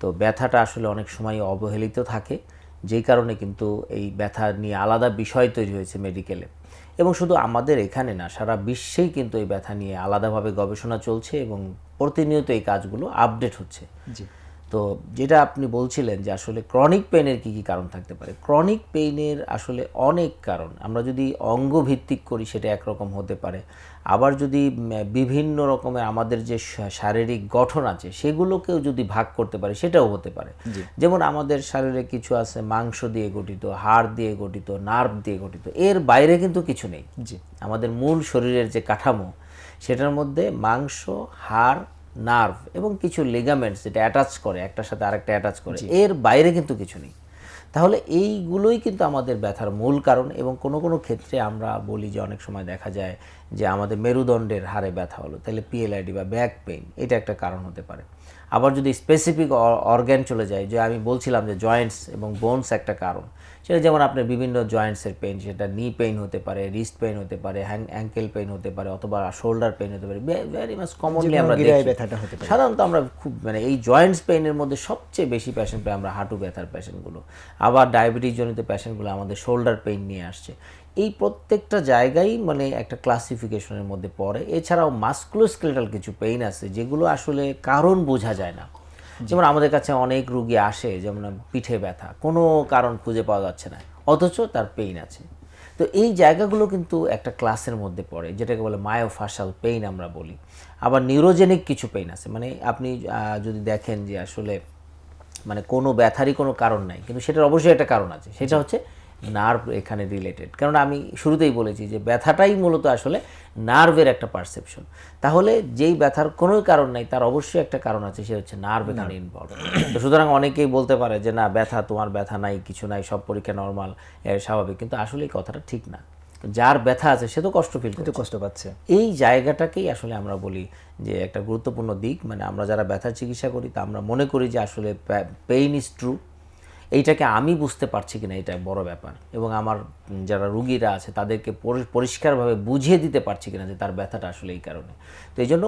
তো ব্যথাটা আসলে অনেক সময় অবহেলিত থাকে। যেই কারণে কিন্তু এই ব্যথা নিয়ে আলাদা বিষয় তৈরি হয়েছে মেডিকেলে। এবং শুধু আমাদের এখানে না, সারা বিশ্বেই কিন্তু এই ব্যথা নিয়ে আলাদাভাবে গবেষণা চলছে এবং প্রতিনিয়ত এই কাজগুলো আপডেট হচ্ছে। জি। তো যেটা আপনি বলছিলেন যে আসলে ক্রনিক পেইনের কি কি কারণ থাকতে পারে? ক্রনিক পেইনের আসলে অনেক কারণ। আমরা যদি অঙ্গ ভিত্তিক করি সেটা একরকম হতে পারে। আবার যদি বিভিন্ন রকমের আমাদের যে শারীরিক গঠন আছে সেগুলোকেও যদি ভাগ করতে পারে সেটাও হতে পারে। যেমন আমাদের শরীরে কিছু আছে মাংস দিয়ে গঠিত হাড় দিয়ে গঠিত নার্ভ দিয়ে গঠিত এর বাইরে কিন্তু কিছু নেই। আমাদের মূল শরীরের যে কাঠামো সেটার মধ্যে মাংস হাড় নার্ভ এবং কিছু লিগামেন্টস যেটা অ্যাটাচ করে একটার সাথে আরেকটা অ্যাটাচ করে এর বাইরে কিন্তু কিছু নেই। তাহলে এইগুলোই কিন্তু আমাদের ব্যথার মূল কারণ এবং কোনো কোনো ক্ষেত্রে আমরা বলি যে অনেক সময় দেখা যায় যে আমাদের মেরুদণ্ডের হারে ব্যথা হলো। তাহলে পিএলআইডি বা ব্যাক পেইন এটা একটা কারণ হতে পারে। আবার যদি স্পেসিফিক অর্গ্যান চলে যায় যে আমি বলছিলাম যে জয়েন্টস এবং বোনস একটা কারণ সেটা যেমন আপনার বিভিন্ন জয়েন্টসের পেইন সেটা নি পেইন হতে পারে রিস্ট পেইন হতে পারে অ্যাঙ্কেল পেইন হতে পারে অথবা শোল্ডার পেইন হতে পারে ভেরি মাচ কমনলি আমরা দেখি। ব্যথাটা হতে পারে। সাধারণত আমরা খুব মানে এই জয়েন্টস পেইনের মধ্যে সবচেয়ে বেশি প্যাশন পাই আমরা হাঁটু ব্যথার পেশেন্টগুলো আবার ডায়াবেটিস জনিত পেশেন্টগুলো আমাদের শোল্ডার পেইন নিয়ে আসছে। এই প্রত্যেকটা জায়গায় মানে একটা ক্লাসিফিকেশনের মধ্যে পড়ে। এছাড়াও মাস্কুলোস্কেলেটাল কিছু পেইন আছে, যেগুলো আসলে কারণ বোঝা যায় না। যেমন আমাদের কাছে অনেক রুগী আসে, যেমন পিঠে ব্যথা, কোনো কারণ খুঁজে পাওয়া যাচ্ছে না, অথচ তার পেইন আছে। তো এই জায়গাগুলো কিন্তু একটা ক্লাসের মধ্যে পড়ে, যেটাকে বলে মায়োফাশাল পেইন আমরা বলি। আবার নিউরোজেনিক কিছু পেইন আছে মানে আপনি যদি দেখেন যে আসলে মানে কোনো ব্যথারই কোনো কারণ নাই। কিন্তু সেটার অবশ্যই একটা কারণ আছে। সেটা হচ্ছে নার্ভ এখানে রিলেটেড কারণ আমি শুরুতেই বলেছি যে ব্যথাটাই মূলত আসলে নার্ভের একটা পারসেপশন তাহলে যেই ব্যথার কোনো কারণ নাই তার অবশ্যই একটা কারণ আছে সে হচ্ছে নার্ভ এখানে ইনভলভ তো সুতরাং অনেকেই বলতে পারে যে না ব্যথা তোমার ব্যথা নাই কিছু নাই সব পরীক্ষা নর্মাল স্বাভাবিক। কিন্তু আসলে এই কথাটা ঠিক না। যার ব্যথা আছে সে তো কষ্ট ফিল করতে কষ্ট পাচ্ছে। এই জায়গাটাকেই আসলে আমরা বলি যে একটা গুরুত্বপূর্ণ দিক। মানে আমরা যারা ব্যথা চিকিৎসা করি তা আমরা মনে করি যে আসলে পেইন ইজ ট্রু এইটাকে আমি বুঝতে পারছি কিনা এটা বড় ব্যাপার। এবং আমার যারা রুগীরা আছে, তাদেরকে পরিষ্কারভাবে বুঝিয়ে দিতে পারছি কিনা যে তার ব্যথাটা আসলে এই কারণে। তো এই জন্য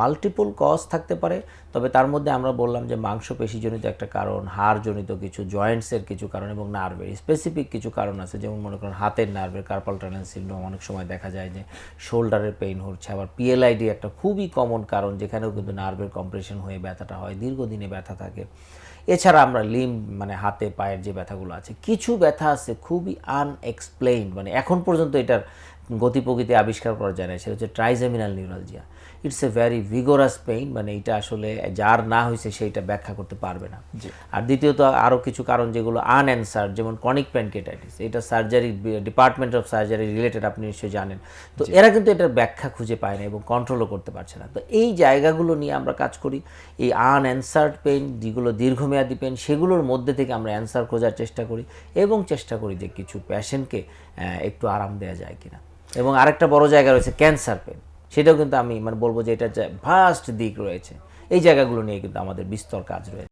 মাল্টিপল কজ থাকতে পারে, তবে তার মধ্যে আমরা বললাম যে মাংসপেশিজনিত একটা কারণ, হাড়জনিত কিছু জয়েন্টসের কিছু কারণ এবং নার্ভের স্পেসিফিক কিছু কারণ আছে। যেমন মনে করেন হাতের নার্ভের কার্পাল টানেল সিন্ড্রোম অনেক সময় দেখা যায় যে শোল্ডারের পেইন হচ্ছে, আবার পিএলআইডি একটা খুবই কমন কারণ যেখানেও কিন্তু নার্ভের কম্প্রেশন হয়ে ব্যথাটা হয়, দীর্ঘদিনে ব্যথা থাকে। এছাড়া আমরা লিম মানে হাতে, পায়ের যে ব্যথাগুলো আছে, কিছু ব্যথা আছে খুবই আনএক্সপ্লেইন মানে এখন পর্যন্ত এটার গতি প্রকৃতি আবিষ্কার করা যায় না সেটা হচ্ছে trigeminal neuralgia it's a very vigorous pain মানে এটা আসলে যার না হয়েছে সেইটা ব্যাখ্যা করতে পারবে না। আর দ্বিতীয়ত আরও কিছু কারণ যেগুলো আনঅ্যান্সার যেমন কনিক প্যানকেটাইটিস এটা surgery department of surgery related আপনি নিশ্চয়ই জানেন। তো এরা কিন্তু এটার ব্যাখ্যা খুঁজে পায় না এবং কন্ট্রোলও করতে পারছে না। তো এই জায়গাগুলো নিয়ে আমরা কাজ করি এই আনঅ্যান্সার্ড পেইন যেগুলো দীর্ঘমেয়াদী পেইন সেগুলোর মধ্যে থেকে আমরা অ্যান্সার খোঁজার চেষ্টা করি এবং চেষ্টা করি যে কিছু পেশেন্টকে একটু আরাম দেওয়া যায় কিনা। এবং আরেকটা বড় জায়গা রয়েছে ক্যান্সার পেন। সেটাও কিন্তু আমি মানে বলব যে এটা ভাস্ট দিক রয়েছে। এই জায়গাগুলো নিয়ে কিন্তু আমাদের বিস্তর কাজ রয়েছে।